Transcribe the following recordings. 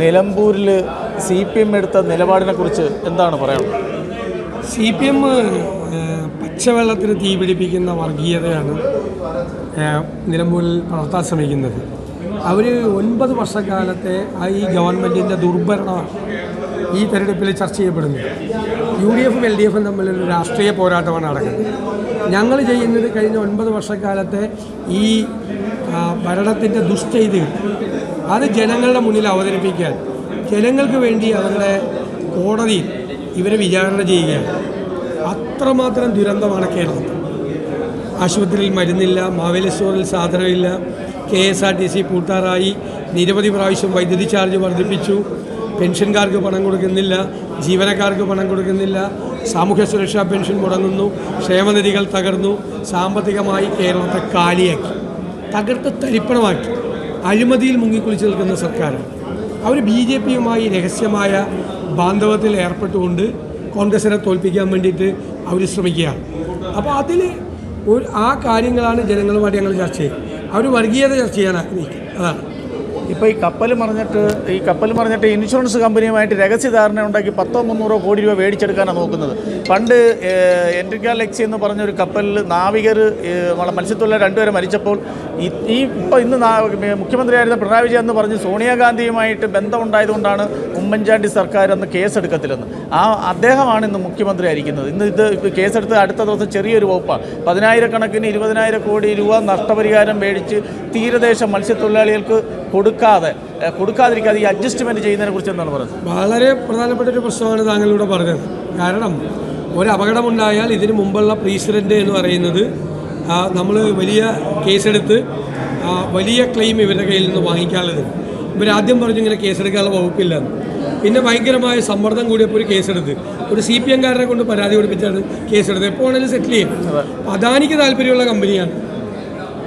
നിലമ്പൂരിൽ C P M എടുത്ത നിലപാടിനെ കുറിച്ച് എന്താണ് പറയാനുള്ളത് സി പി എം പച്ചവെള്ളത്തിന് തീ പിടിപ്പിക്കുന്ന വർഗീയതയാണ് നിലമ്പൂരിൽ വളർത്താൻ ശ്രമിക്കുന്നത്. അവർ ഒൻപത് വർഷക്കാലത്തെ ഈ ഗവൺമെന്റിന്റെ ദുർഭരണമാണ് ഈ തെരഞ്ഞെടുപ്പിൽ ചർച്ച ചെയ്യപ്പെടുന്നത്. യു ഡി എഫും എൽ ഡി എഫും തമ്മിലൊരു രാഷ്ട്രീയ പോരാട്ടമാണ് നടക്കുന്നത്. ഞങ്ങൾ ചെയ്യുന്നത് കഴിഞ്ഞ ഒൻപത് വർഷക്കാലത്തെ ഈ ഭരണത്തിന്റെ ദുഷ്ചെയ്തികൾ. അത് ജനങ്ങളുടെ മുന്നിൽ അവതരിപ്പിക്കാൻ ജനങ്ങൾക്ക് വേണ്ടി അവരുടെ കോടതിയിൽ ഇവരെ വിചാരണ ചെയ്യുകയാണ്. അത്രമാത്രം ദുരന്തമാണ് കേരളത്തിൽ ആശുപത്രിയിൽ മരുന്നില്ല മാവേലി സ്റ്റോറിൽ സാധനമില്ല K S R T C പൂട്ടാറായി നിരവധി പ്രാവശ്യം വൈദ്യുതി ചാർജ് വർദ്ധിപ്പിച്ചു പെൻഷൻകാർക്ക് പണം കൊടുക്കുന്നില്ല ജീവനക്കാർക്ക് പണം കൊടുക്കുന്നില്ല സാമൂഹ്യ സുരക്ഷാ പെൻഷൻ മുടങ്ങുന്നു ക്ഷേമനിധികൾ തകർന്നു സാമ്പത്തികമായി കേരളത്തെ കാലിയാക്കി. തകർത്ത് തരിപ്പണമാക്കി അഴിമതിയിൽ മുങ്ങിക്കുളിച്ച് നിൽക്കുന്ന സർക്കാരാണ്. അവർ ബി ജെ പിയുമായി രഹസ്യമായ ബാന്ധവത്തിൽ ഏർപ്പെട്ടുകൊണ്ട് കോൺഗ്രസിനെ തോൽപ്പിക്കാൻ വേണ്ടിയിട്ട് അവർ ശ്രമിക്കുകയാണ്. അപ്പോൾ അതിൽ ആ കാര്യങ്ങളാണ് ജനങ്ങളുമായിട്ട് ഞങ്ങൾ ചർച്ച ചെയ്യുന്നത് അവർ വർഗീയത ചർച്ച ചെയ്യാൻ ആഗ്രഹിക്കും അതാണ്. ഇപ്പോൾ ഈ കപ്പൽ മറിഞ്ഞിട്ട് ഈ കപ്പൽ മറിഞ്ഞിട്ട് ഇൻഷുറൻസ് കമ്പനിയുമായിട്ട് രഹസ്യധാരണ ഉണ്ടാക്കി പത്തോ മുന്നൂറോ കോടി രൂപ മേടിച്ചെടുക്കാനാണ് നോക്കുന്നത്. പണ്ട് എൻട്രിക്ക ലെക്സി എന്ന് പറഞ്ഞൊരു കപ്പലിൽ നാവികർ മത്സ്യത്തൊഴിലാളി രണ്ടുപേരെ മരിച്ചപ്പോൾ ഈ ഇപ്പോൾ ഇന്ന് മുഖ്യമന്ത്രിയായിരുന്ന പിണറായി വിജയൻ എന്ന് പറഞ്ഞ് സോണിയാഗാന്ധിയുമായിട്ട് ബന്ധമുണ്ടായതുകൊണ്ടാണ് ഉമ്മൻചാണ്ടി സർക്കാർ അന്ന് കേസെടുക്കത്തില്ലെന്ന്. ആ അദ്ദേഹമാണ് ഇന്ന് മുഖ്യമന്ത്രി ആയിരിക്കുന്നത് ഇന്ന് ഇത് കേസെടുത്ത് അടുത്ത ദിവസം ചെറിയൊരു വകുപ്പാണ് പതിനായിരക്കണക്കിന് ഇരുപതിനായിരം കോടി രൂപ നഷ്ടപരിഹാരം മേടിച്ച് തീരദേശ മത്സ്യത്തൊഴിലാളികൾക്ക് കൊടുക്കാതെ കൊടുക്കാതിരിക്കാതെ ഈ അഡ്ജസ്റ്റ്മെന്റ് ചെയ്യുന്നതിനെ കുറിച്ച് എന്താണ് പറയുന്നത്? വളരെ പ്രധാനപ്പെട്ട ഒരു പ്രശ്നമാണ് താങ്കളിവിടെ പറഞ്ഞത്. കാരണം ഒരു അപകടമുണ്ടായാൽ ഇതിനു മുമ്പുള്ള പ്രസിഡന്റ് എന്ന് പറയുന്നത് നമ്മൾ വലിയ കേസെടുത്ത് വലിയ ക്ലെയിം ഇവരുടെ കയ്യിൽ നിന്ന് വാങ്ങിക്കാനുള്ളത്. ഇവരാദ്യം പറഞ്ഞു ഇങ്ങനെ കേസെടുക്കാനുള്ള വകുപ്പില്ലെന്ന് പിന്നെ ഭയങ്കരമായ സമ്മർദ്ദം കൂടിയപ്പോൾ ഒരു കേസെടുത്ത്. ഒരു സി പി എംകാരനെ കൊണ്ട് പരാതി കൊടുപ്പിച്ചാണ് കേസെടുത്ത് എപ്പോൾ ആണെങ്കിലും സെറ്റിൽ ചെയ്യും. അദാനിക്ക് താല്പര്യമുള്ള കമ്പനിയാണ്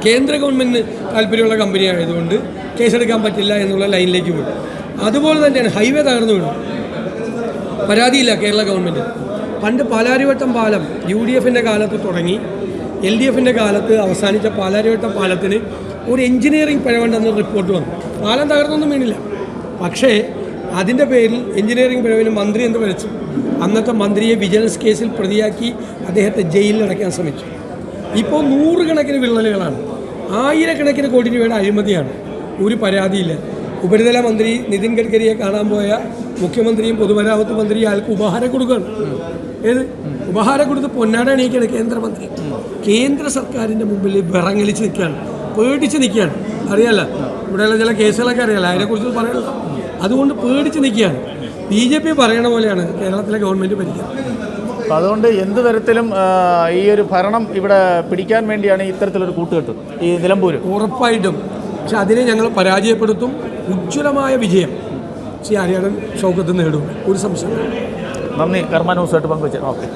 കേന്ദ്ര ഗവൺമെന്റിന് താല്പര്യമുള്ള കമ്പനി ആയതുകൊണ്ട് കേസെടുക്കാൻ പറ്റില്ല എന്നുള്ള ലൈനിലേക്ക് പോയി. അതുപോലെ തന്നെയാണ് ഹൈവേ തകർന്നു വീണു. പരാതിയില്ല കേരള ഗവൺമെന്റ് പണ്ട് പാലാരിവട്ടം പാലം യു ഡി എഫിന്റെ കാലത്ത് തുടങ്ങി എൽ ഡി എഫിന്റെ കാലത്ത് അവസാനിച്ച പാലാരിവട്ടം പാലത്തിന് ഒരു എഞ്ചിനീയറിംഗ് പിഴവുണ്ടെന്ന് റിപ്പോർട്ട് വന്നു. പാലം തകർന്നൊന്നും വീണില്ല. പക്ഷേ അതിന്റെ പേരിൽ എഞ്ചിനീയറിംഗ് പിഴവിന് മന്ത്രി എന്ന് വിളിച്ചു? അന്നത്തെ മന്ത്രിയെ വിജിലൻസ് കേസിൽ പ്രതിയാക്കി അദ്ദേഹത്തെ ജയിലിൽ അടയ്ക്കാൻ ശ്രമിച്ചു. ഇപ്പോൾ നൂറുകണക്കിന് വിള്ളലുകളാണ്. ആയിരക്കണക്കിന് കോടി രൂപയുടെ അഴിമതിയാണ്. ഒരു പരാതിയില്ല. ഉപരിതല മന്ത്രി നിതിൻ ഗഡ്കരിയെ കാണാൻ പോയ മുഖ്യമന്ത്രിയും പൊതുമരാമത്ത് മന്ത്രിയും അയാൾക്ക് ഉപഹാരം കൊടുക്കുകയാണ്. ഏത്? ഉപഹാരം കൊടുത്ത് പൊന്നാട എണീക്കുകയാണ് കേന്ദ്രമന്ത്രി. കേന്ദ്ര സർക്കാരിന്റെ മുമ്പിൽ വിറങ്ങലിച്ച് നിൽക്കുകയാണ്. പേടിച്ച് നിൽക്കുകയാണ്. അറിയാലോ? ഇവിടെയുള്ള ചില കേസുകളൊക്കെ അറിയാലോ? അതിനെക്കുറിച്ച് പറയണല്ലോ അതുകൊണ്ട് പേടിച്ച് നിൽക്കുകയാണ്. ബി ജെ പി പറയണ പോലെയാണ് കേരളത്തിലെ ഗവൺമെന്റ് ഭരിക്കുക അതുകൊണ്ട് എന്ത് തരത്തിലും ഈ ഒരു ഭരണം ഇവിടെ പിടിക്കാൻ വേണ്ടിയാണ് ഇത്തരത്തിലൊരു കൂട്ടുകെട്ട് ഈ നിലമ്പൂർ ഉറപ്പായിട്ടും. പക്ഷെ അതിനെ ഞങ്ങൾ പരാജയപ്പെടുത്തും. ഉജ്ജ്വലമായ വിജയം ശ്രീ ആര്യാടൻ ഷൗക്കത്ത് നേടും. ഒരു സംശയം നന്ദി. കർമ്മ പങ്കുവച്ചു. ഓക്കെ.